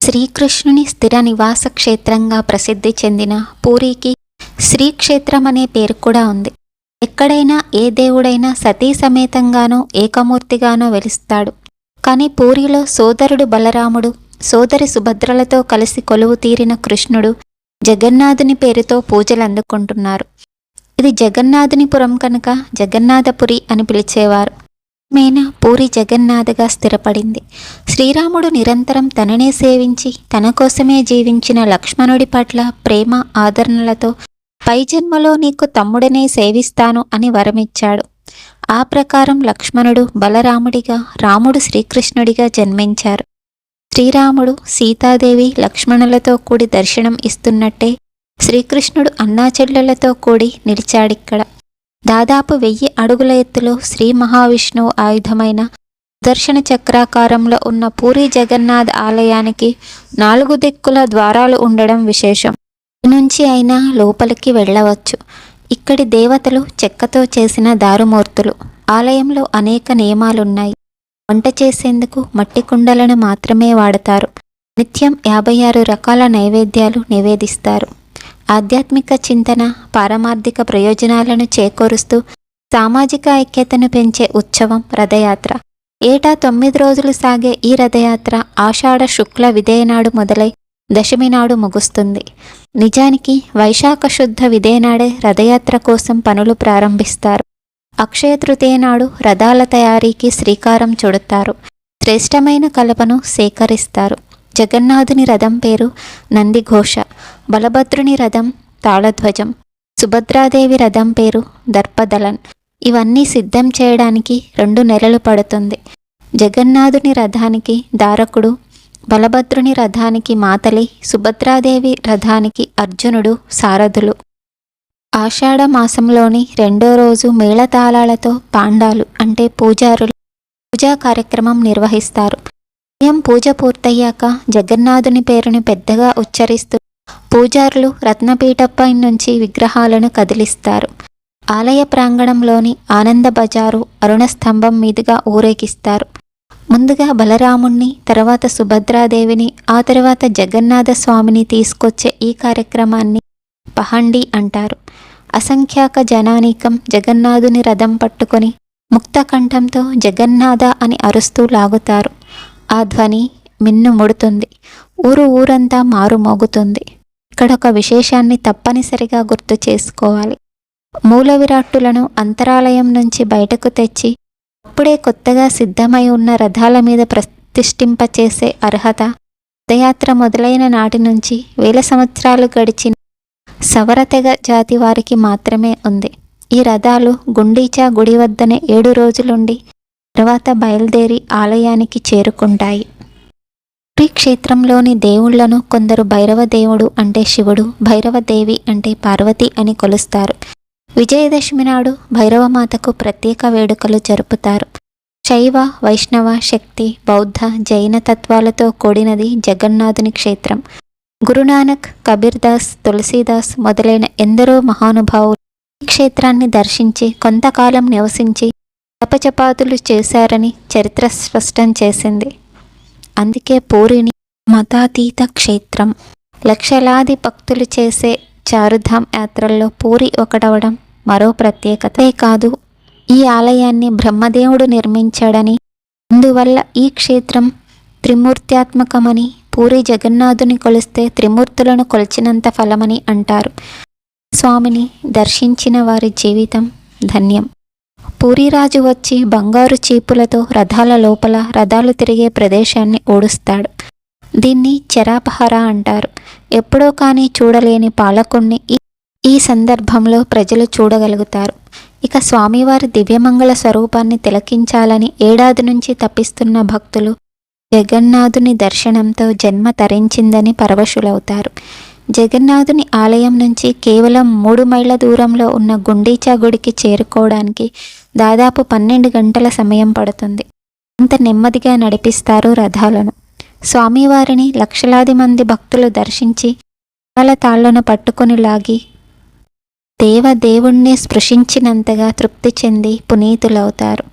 శ్రీకృష్ణుని స్థిర నివాస క్షేత్రంగా ప్రసిద్ధి చెందిన పూరికి శ్రీక్షేత్రం అనే పేరు కూడా ఉంది. ఎక్కడైనా ఏ దేవుడైనా సతీ సమేతంగానో ఏకమూర్తిగానో వెలుస్తాడు. కానీ పూరిలో సోదరుడు బలరాముడు సోదరి సుభద్రలతో కలిసి కొలువు తీరిన కృష్ణుడు జగన్నాథుని పేరుతో పూజలు అందుకుంటున్నారు. ఇది జగన్నాథునిపురం కనుక జగన్నాథపురి అని పిలిచేవారు. మేన పూరి జగన్నాథగా స్థిరపడింది. శ్రీరాముడు నిరంతరం తననే సేవించి తన కోసమే జీవించిన లక్ష్మణుడి పట్ల ప్రేమ ఆదరణలతో పై జన్మలో నీకు తమ్ముడనే సేవిస్తాను అని వరమిచ్చాడు. ఆ ప్రకారం లక్ష్మణుడు బలరాముడిగా రాముడు శ్రీకృష్ణుడిగా జన్మించారు. శ్రీరాముడు సీతాదేవి లక్ష్మణులతో కూడి దర్శనం ఇస్తున్నట్టే శ్రీకృష్ణుడు అన్నాచెల్లెలతో కూడి నిలిచాడిక్కడ. దాదాపు వెయ్యి అడుగుల ఎత్తులో శ్రీ మహావిష్ణువు ఆయుధమైన దర్శన చక్రాకారంలో ఉన్న పూరి జగన్నాథ్ ఆలయానికి నాలుగు దిక్కుల ద్వారాలు ఉండడం విశేషం. నుంచి అయినా లోపలికి వెళ్ళవచ్చు. ఇక్కడి దేవతలు చెక్కతో చేసిన దారుమూర్తులు. ఆలయంలో అనేక నియమాలున్నాయి. వంట చేసేందుకు మట్టి కుండలను మాత్రమే వాడతారు. నిత్యం యాభై ఆరు రకాల నైవేద్యాలు నివేదిస్తారు. ఆధ్యాత్మిక చింతన పారమార్థిక ప్రయోజనాలను చేకూరుస్తూ సామాజిక ఐక్యతను పెంచే ఉత్సవం రథయాత్ర. ఏటా తొమ్మిది రోజులు సాగే ఈ రథయాత్ర ఆషాఢ శుక్ల విదయనాడు మొదలై దశమి నాడు ముగుస్తుంది. నిజానికి వైశాఖ శుద్ధ విదయనాడే రథయాత్ర కోసం పనులు ప్రారంభిస్తారు. అక్షయ తృతీయ నాడు రథాల తయారీకి శ్రీకారం చుడతారు. శ్రేష్టమైన కలపను సేకరిస్తారు. జగన్నాథుని రథం పేరు నందిఘోష బలభద్రుని రథం తాళధ్వజం సుభద్రాదేవి రథం పేరు దర్పదలన్ ఇవన్నీ సిద్ధం చేయడానికి రెండు నెలలు పడుతుంది. జగన్నాథుని రథానికి దారకుడు బలభద్రుని రథానికి మాతలి సుభద్రాదేవి రథానికి అర్జునుడు సారథులు. ఆషాఢ మాసంలోని రెండో రోజు మేళతాళాలతో పాండాలు అంటే పూజారులు పూజా కార్యక్రమం నిర్వహిస్తారు. ఉదయం పూజ పూర్తయ్యాక జగన్నాథుని పేరుని పెద్దగా ఉచ్చరిస్తూ పూజారులు రత్నపీఠపై నుంచి విగ్రహాలను కదిలిస్తారు. ఆలయ ప్రాంగణంలోని ఆనంద బజారు అరుణ స్తంభం మీదుగా ఊరేగిస్తారు. ముందుగా బలరాముణ్ణి తర్వాత సుభద్రాదేవిని ఆ తర్వాత జగన్నాథ స్వామిని తీసుకొచ్చే ఈ కార్యక్రమాన్ని పహండి అంటారు. అసంఖ్యాక జనానీకం జగన్నాథుని రథం పట్టుకొని ముక్తకంఠంతో జగన్నాథ అని అరుస్తూ లాగుతారు. ఆ ధ్వని మిన్ను ముడుతుంది. ఊరు ఊరంతా మారుమోగుతుంది ఇక్కడ ఒక విశేషాన్ని తప్పనిసరిగా గుర్తు చేసుకోవాలి. మూల విరాట్టులను అంతరాలయం నుంచి బయటకు తెచ్చి అప్పుడే కొత్తగా సిద్ధమై ఉన్న రథాల మీద ప్రతిష్ఠింపచేసే అర్హత రథయాత్ర మొదలైన నాటి నుంచి వేల సంవత్సరాలు గడిచిన సవరతెగ జాతి వారికి మాత్రమే ఉంది. ఈ రథాలు గుండీచా గుడి వద్దనే ఏడు రోజులుండి తర్వాత బయలుదేరి ఆలయానికి చేరుకుంటాయి. పురి క్షేత్రంలోని దేవుళ్ళను కొందరు భైరవ దేవుడు అంటే శివుడు భైరవదేవి అంటే పార్వతి అని కొలుస్తారు. విజయదశమి నాడు భైరవమాతకు ప్రత్యేక వేడుకలు జరుపుతారు. శైవ వైష్ణవ శక్తి బౌద్ధ జైన తత్వాలతో కూడినది జగన్నాథుని క్షేత్రం. గురునానక్ కబీర్దాస్ తులసీదాస్ మొదలైన ఎందరో మహానుభావులు ఈ క్షేత్రాన్ని దర్శించి కొంతకాలం నివసించి చపాతులు చేశారని చరిత్ర స్పష్టం చేసింది. అందుకే పూరిని మతాతీత క్షేత్రం లక్షలాది భక్తులు చేసే చారుధామ్ యాత్రల్లో పూరి ఒకటవడం మరో ప్రత్యేకతే. కాదు ఈ ఆలయాన్ని బ్రహ్మదేవుడు నిర్మించాడని అందువల్ల ఈ క్షేత్రం త్రిమూర్త్యాత్మకమని పూరి జగన్నాథుని కొలిస్తే త్రిమూర్తులను కొలిచినంత ఫలమని అంటారు. స్వామిని దర్శించిన వారి జీవితం ధన్యం. పూరిరాజు వచ్చి బంగారు చీపులతో రథాల లోపల రథాలు తిరిగే ప్రదేశాన్ని ఓడుస్తాడు. దీన్ని చెరాపహర అంటారు. ఎప్పుడో కానీ చూడలేని పాలకుణ్ణి ఈ ఈ సందర్భంలో ప్రజలు చూడగలుగుతారు. ఇక స్వామివారి దివ్యమంగళ స్వరూపాన్ని తిలకించాలని ఏడాది నుంచి తప్పిస్తున్న భక్తులు జగన్నాథుని దర్శనంతో జన్మ తరించిందని పరవశులవుతారు. జగన్నాథుని ఆలయం నుంచి కేవలం మూడు మైళ్ళ దూరంలో ఉన్న గుండీచా గుడికి చేరుకోవడానికి దాదాపు పన్నెండు గంటల సమయం పడుతుంది. అంత నెమ్మదిగా నడిపిస్తారు రథాలను. స్వామివారిని లక్షలాది మంది భక్తులు దర్శించి వాళ్ళ తాళ్ళను పట్టుకొని లాగి దేవదేవుణ్ణి స్పృశించినంతగా తృప్తి చెంది పునీతులవుతారు.